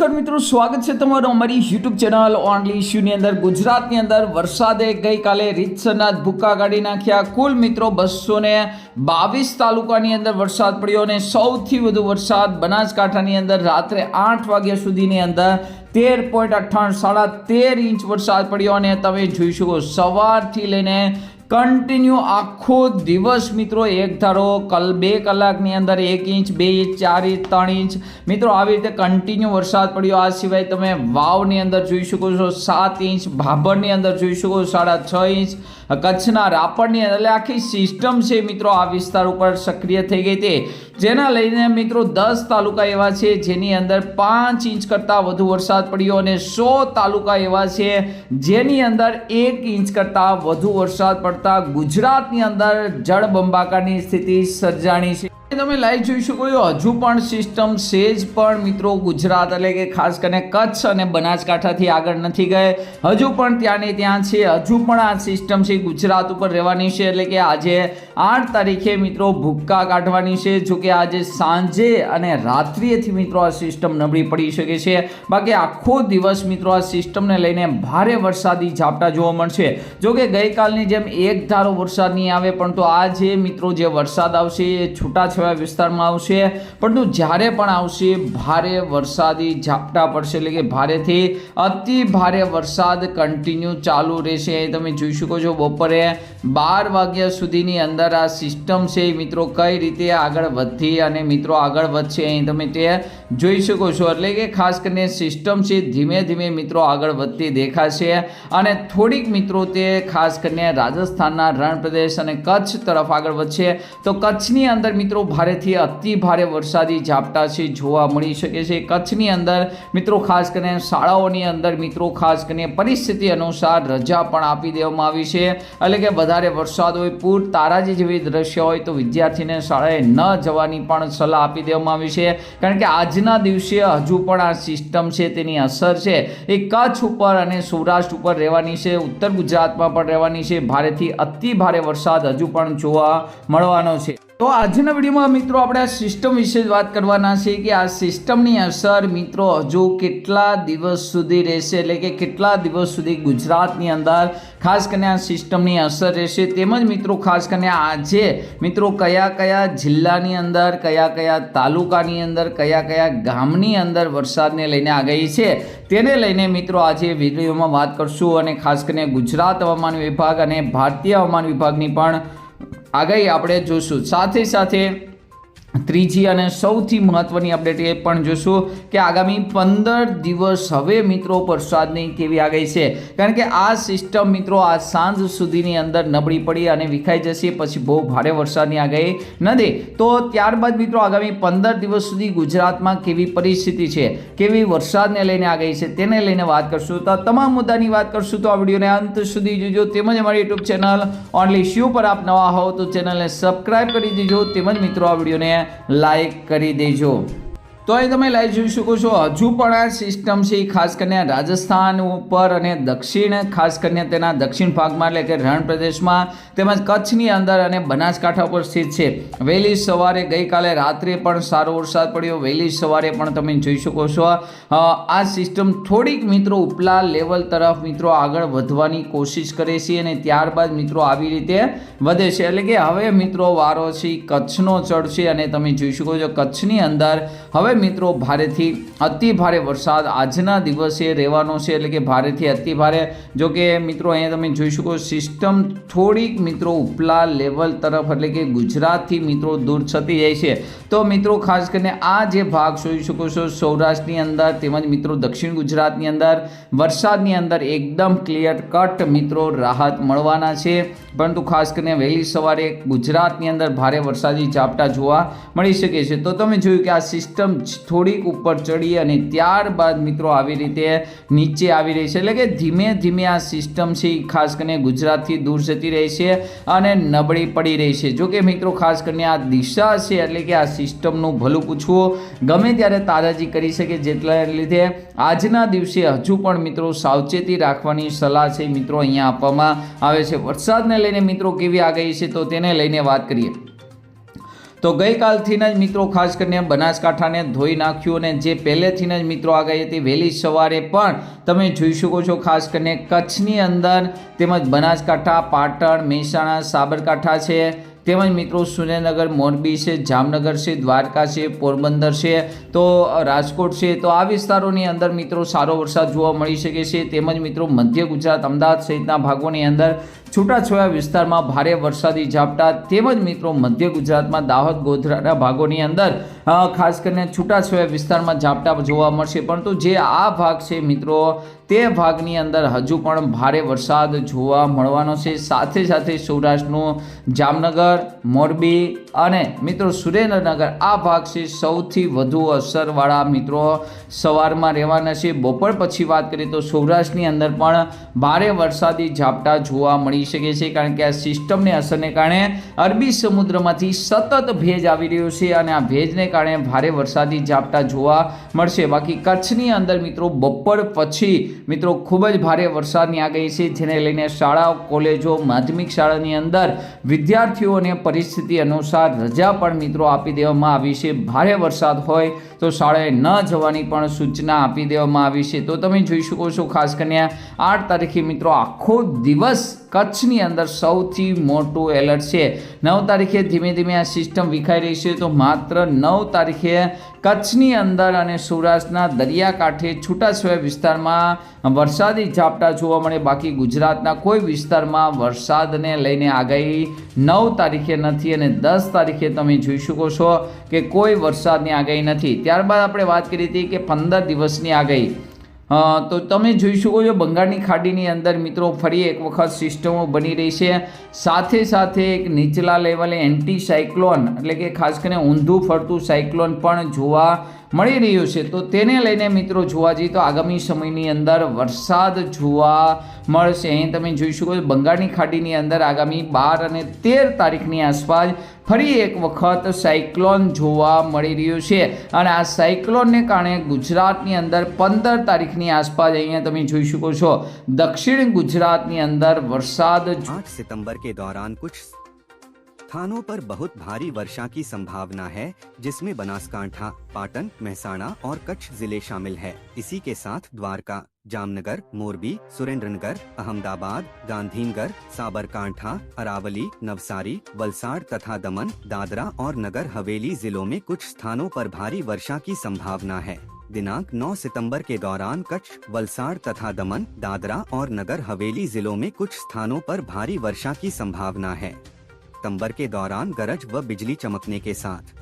નમસ્કાર મિત્રો, સ્વાગત છે તમારું અમારી યુટ્યુબ ચેનલ ઓનલી ઇશ્યુની અંદર. ગુજરાતની અંદર વરસાદે ગઈકાલે રીતસરના ભૂક્કા કાઢી નાખ્યા. કુલ મિત્રો બસો ને બાવીસ તાલુકાની અંદર વરસાદ પડ્યો અને સૌથી વધુ વરસાદ બનાસકાંઠાની અંદર રાત્રે આઠ વાગ્યા સુધીની અંદર તેર પોઈન્ટ અઠ્ઠાણું, સાડા તેર ઇંચ વરસાદ પડ્યો અને તમે જોઈ શકો સવારથી લઈને કન્ટિન્યુ આખો દિવસ મિત્રો એક ધારો, કલ બે કલાકની અંદર એક ઇંચ, બે ઇંચ, ચાર ઇંચ, ત્રણ ઇંચ. મિત્રો આવી રીતે કન્ટિન્યુ વરસાદ પડ્યો. આ સિવાય તમે વાવની અંદર જોઈ શકો છો, સાત ઇંચ, ભાભરની અંદર જોઈ શકો છો, સાડા છ ઇંચ. કચ્છના રાપરની એટલે આખી સિસ્ટમ છે મિત્રો, આ વિસ્તાર ઉપર સક્રિય થઈ ગઈ હતી. જેના લઈને મિત્રો દસ તાલુકા એવા છે જેની અંદર પાંચ ઇંચ કરતાં વધુ વરસાદ પડ્યો અને સો તાલુકા એવા છે જેની અંદર એક ઇંચ કરતાં વધુ વરસાદ પડતા ગુજરાતની અંદર જળબંબાકારની સ્થિતિ સર્જાણી છે. તમે લાઈવ જોઈ શકો છો. હજુ પણ સિસ્ટમ સેજ પણ મિત્રો ગુજરાત એટલે કે ખાસ કરીને કચ્છ અને બનાસકાંઠાથી આગળ નથી ગયે. હજુ પણ ત્યાંની ત્યાં છે. હજુ પણ આ સિસ્ટમ છે ગુજરાત ઉપર રહેવાની છે. એટલે કે આજે આઠ તારીખે મિત્રો ભૂક્કા કાઢવાની છે. જો કે આજે સાંજે અને રાત્રિએથી મિત્રો આ સિસ્ટમ નબળી પડી શકે છે. બાકી આખો દિવસ મિત્રો આ સિસ્ટમને લઈને ભારે વરસાદી ઝાપટા જોવા મળશે. જો કે ગઈકાલની જેમ એક ધારો વરસાદ નહીં આવે, પણ તો આજે મિત્રો જે વરસાદ આવશે એ છૂટાછવાયા વિસ્તારમાં આવશે. પરંતુ જ્યારે પણ આવશે, ભારે વરસાદી ઝાપટા પડશે એટલે કે ભારેથી અતિ ભારે વરસાદ કન્ટિન્યુ ચાલુ રહેશે. તમે જોઈ શકો છો, બપોરે બાર વાગ્યા સુધીની અંદર આ સિસ્ટમ છે. મિત્રો, કઈ રીતે આગળ વધી અને મિત્રો આગળ વધશે, અહીં તમે તે જોઈ શકો છો. એટલે કે ખાસ કરીને સિસ્ટમ છે, ધીમે ધીમે મિત્રો આગળ વધતી દેખાશે. અને થોડીક મિત્રો તે ખાસ કરીને રાજસ્થાનના રણ પ્રદેશ અને કચ્છ તરફ આગળ વધશે. તો કચ્છની અંદર મિત્રો ભારેથી અતિ ભારે વરસાદી ઝાપટા છે જોવા મળી શકે છે. કચ્છની અંદર મિત્રો ખાસ કરીને શાળાઓની અંદર મિત્રો ખાસ કરીને પરિસ્થિતિ અનુસાર રજા પણ આપી દેવામાં આવી છે. એટલે કે વધારે વરસાદ હોય, પૂર તારાજી જેવી દ્રશ્ય હોય તો વિદ્યાર્થીને શાળાએ ન જવાની પણ સલાહ આપી દેવામાં આવી છે. કારણ કે આજના દિવસે હજુ પણ આ સિસ્ટમ છે, તેની અસર છે. એ કચ્છ ઉપર અને સૌરાષ્ટ્ર ઉપર રહેવાની છે, ઉત્તર ગુજરાતમાં પણ રહેવાની છે. ભારેથી અતિ ભારે વરસાદ હજુ પણ જોવા મળવાનો છે. તો આજના વિડીયોમાં મિત્રો આપણે આ સિસ્ટમ વિશે જ વાત કરવાના છે કે આ સિસ્ટમની અસર મિત્રો હજુ કેટલા દિવસ સુધી રહેશે? એટલે કે કેટલા દિવસ સુધી ગુજરાતની અંદર ખાસ કરીને આ સિસ્ટમની અસર રહેશે? તેમજ મિત્રો ખાસ કરીને આજે મિત્રો કયા કયા જિલ્લાની અંદર, કયા કયા તાલુકાની અંદર, કયા કયા ગામની અંદર વરસાદને લઈને આગાહી છે તેને લઈને મિત્રો આજે વિડીયોમાં વાત કરશું. અને ખાસ કરીને ગુજરાત હવામાન વિભાગ અને ભારતીય હવામાન વિભાગની પણ આગાહી આપણે જોશું. સાથે સાથે ત્રીજી અને સૌથી મહત્વની અપડેટ એ પણ જોશું કે આગામી પંદર દિવસ હવે મિત્રો વરસાદની કેવી આગાહી છે. કારણ કે આ સિસ્ટમ મિત્રો આ સાંજ સુધીની અંદર નબળી પડી અને વિખાઈ જશે, પછી બહુ ભારે વરસાદની આગાહી નથી તો ત્યારબાદ મિત્રો આગામી પંદર દિવસ સુધી ગુજરાતમાં કેવી પરિસ્થિતિ છે, કેવી વરસાદને લઈને આગાહી છે તેને લઈને વાત કરશું. તો તમામ મુદ્દાની વાત કરશું તો આ વિડીયોને અંત સુધી જોજો. તેમજ અમારી યુટ્યુબ ચેનલ ઓનલી શ્યુ પર આપ નવા હોવ તો ચેનલને સબસ્ક્રાઈબ કરી દેજો. તેમજ મિત્રો આ વિડીયોને લાઈક કરી દેજો. તો અહીં તમે લાઈવ જોઈ શકો છો. હજુ પણ આ સિસ્ટમ છે એ ખાસ કરીને રાજસ્થાન ઉપર અને દક્ષિણ, ખાસ કરીને તેના દક્ષિણ ભાગમાં એટલે કે રણ પ્રદેશમાં તેમજ કચ્છની અંદર અને બનાસકાંઠા ઉપર સ્થિત છે. વહેલી સવારે ગઈકાલે રાત્રે પણ સારો વરસાદ પડ્યો. વહેલી સવારે પણ તમે જોઈ શકો છો. આ સિસ્ટમ થોડીક મિત્રો ઉપલા લેવલ તરફ મિત્રો આગળ વધવાની કોશિશ કરે છે અને ત્યારબાદ મિત્રો આવી રીતે વધે છે. એટલે કે હવે મિત્રો વારો છે, કચ્છનો ચડશે અને તમે જોઈ શકો છો કચ્છની અંદર હવે મિત્રો, ભારેથી અતિ ભારે વરસાદ આજના દિવસે રહેવાનો છે, એટલે કે ભારેથી અતિ ભારે. જો કે મિત્રો, અહીંયા તમે જોઈ શકો, સિસ્ટમ થોડીક મિત્રો ઉપલા લેવલ તરફ, એટલે કે ગુજરાતથી મિત્રો દૂર થતી જાય છે. તો મિત્રો, ખાસ કરીને આ જે ભાગ જોઈ શકો છો, સૌરાષ્ટ્રની અંદર તેમજ મિત્રો દક્ષિણ ગુજરાતની અંદર, વરસાદની અંદર એકદમ ક્લિયર કટ મિત્રો રાહત મળવાના છે. પરંતુ ખાસ કરીને વહેલી સવારે ગુજરાતની અંદર ભારે વરસાદી ઝાપટા જોવા મળી શકે છે. તો તમે જોયું કે આ સિસ્ટમ થોડીક ઉપર ચડી અને ત્યારબાદ મિત્રો આવી રીતે નીચે આવી રહી છે. એટલે કે ધીમે ધીમે આ સિસ્ટમ છે ખાસ કરીને ગુજરાતથી દૂર જતી રહી છે અને નબળી પડી રહી છે. જો મિત્રો ખાસ કરીને આ દિશા છે એટલે કે આ સિસ્ટમનું ભલું પૂછવું ગમે ત્યારે તારાજી કરી શકે જેટલા લીધે આજના દિવસે હજુ પણ મિત્રો સાવચેતી રાખવાની સલાહ છે મિત્રો અહીંયા આપવામાં આવે છે. વરસાદને લઈને મિત્રો કેવી આગાહી છે તો તેને લઈને વાત કરીએ. તો ગઈકાલથી જ મિત્રો ખાસ કરીને બનાસકાંઠાને ધોઈ નાખ્યું અને જે પહેલેથી જ મિત્રો આ ગઈ હતી વહેલી સવારે પણ તમે જોઈ શકો છો ખાસ કરીને કચ્છની અંદર તેમજ બનાસકાંઠા, પાટણ, મહેસાણા, સાબરકાંઠા છે. તેમજ મિત્રો સુરેન્દ્રનગર, મોરબી છે, જામનગર છે, દ્વારકા છે, પોરબંદર છે. તો રાજકોટ છે. તો આ વિસ્તારોની અંદર મિત્રો સારો વરસાદ જોવા મળી શકે છે. તેમજ મિત્રો મધ્ય ગુજરાત, અમદાવાદ સહિતના ભાગોની અંદર છૂટાછવાયા વિસ્તારમાં ભારે વરસાદી ઝાપટા તેમજ મિત્રો મધ્ય ગુજરાતમાં દાહોદ ગોધરાના ભાગોની અંદર ખાસ કરીને છૂટાછવાયા વિસ્તારમાં ઝાપટા જોવા મળશે. પરંતુ જે આ ભાગ છે મિત્રો તે ભાગની અંદર હજુ પણ ભારે વરસાદ જોવા મળવાનો છે. સાથે સાથે સૌરાષ્ટ્રનું જામનગર, મોરબી અને મિત્રો સુરેન્દ્રનગર આ ભાગ છે સૌથી વધુ અસરવાળા મિત્રો સવારમાં રહેવાના છે. બપોર પછી વાત કરીએ તો સૌરાષ્ટ્રની અંદર પણ ભારે વરસાદી ઝાપટા જોવા મળી શકે છે કારણ કે આ સિસ્ટમને અસરને કારણે અરબી સમુદ્રમાંથી સતત ભેજ આવી રહ્યો છે અને આ ભેજને કારણે ભારે વરસાદી ઝાપટા જોવા મળશે. બાકી કચ્છની અંદર મિત્રો બપોર પછી મિત્રો, ખૂબ જ ભારે વરસાદની આગાહી છે, જેને લઈને શાળાઓ, કોલેજો, માધ્યમિક શાળાની અંદર વિદ્યાર્થીઓને પરિસ્થિતિ અનુસાર રજા પણ મિત્રો આપી દેવામાં આવી છે. ભારે વરસાદ હોય તો શાળાએ ન જવાની પણ સૂચના આપી દેવામાં આવી છે. તો તમે જોઈ શકો છો, ખાસ કરીને આઠ તારીખે મિત્રો, આખો દિવસ કચ્છની અંદર સૌથી મોટું એલર્ટ છે. નવ તારીખે ધીમે ધીમે આ સિસ્ટમ વિખાઈ રહી છે, તો માત્ર નવ તારીખે કચ્છની અંદર અને સૌરાષ્ટ્રના દરિયાકાંઠે છૂટાછવાયા વિસ્તારમાં વરસાદી ઝાપટા જોવા મળે. બાકી ગુજરાતના કોઈ વિસ્તારમાં વરસાદને લઈને આગાહી નવ તારીખે નથી અને દસ તારીખે તમે જોઈ શકો છો કે કોઈ વરસાદની આગાહી નથી. ત્યારબાદ આપણે વાત કરી હતી કે પંદર દિવસની આગાહી. તો તમે જોઈ શકો છો બંગાળની ખાડીની અંદર મિત્રો ફરી એક વખત સિસ્ટમો બની રહી છે. સાથે સાથે એક નીચલા લેવલે એન્ટી સાયક્લોન એટલે કે ખાસ કરીને ઊંધું ફરતું સાયક્લોન પણ જોવા મળી રહ્યું છે. તો તેને લઈને મિત્રો જોવા જઈએ તો આગામી સમયની અંદર વરસાદ જોવા મળશે. અહીં તમે જોઈ શકો છો બંગાળની ખાડીની અંદર આગામી બાર અને તેર તારીખની આસપાસ ફરી એક વખત સાયક્લોન જોવા મળી રહ્યું છે અને આ સાયક્લોનને કારણે ગુજરાતની અંદર પંદર તારીખની આસપાસ અહીંયા તમે જોઈ શકો છો દક્ષિણ ગુજરાતની અંદર વરસાદ आठ सितंबर के दौरान कुछ स्थानों पर बहुत भारी वर्षा की संभावना है जिसमें बनासकांठा पाटन महसाणा और कच्छ जिले शामिल है इसी के साथ द्वारका जामनगर, मोरबी, सुरेंद्रनगर, अहमदाबाद, गांधीनगर, साबरकांठा, अरावली, नवसारी, वलसाड़ तथा दमन, दादरा और नगर हवेली जिलों में कुछ स्थानों पर भारी वर्षा की संभावना है। दिनांक 9 सितंबर के दौरान कच्छ, वलसाड़ तथा दमन, दादरा और नगर हवेली जिलों में कुछ स्थानों पर भारी वर्षा की संभावना है। सितंबर के दौरान गरज व बिजली चमकने के साथ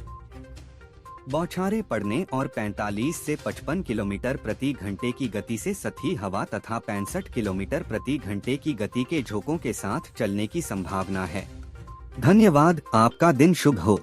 बौछारें पड़ने और 45 से 55 किलोमीटर प्रति घंटे की गति से सतही हवा तथा 65 किलोमीटर प्रति घंटे की गति के झोंकों के साथ चलने की संभावना है। धन्यवाद, आपका दिन शुभ हो।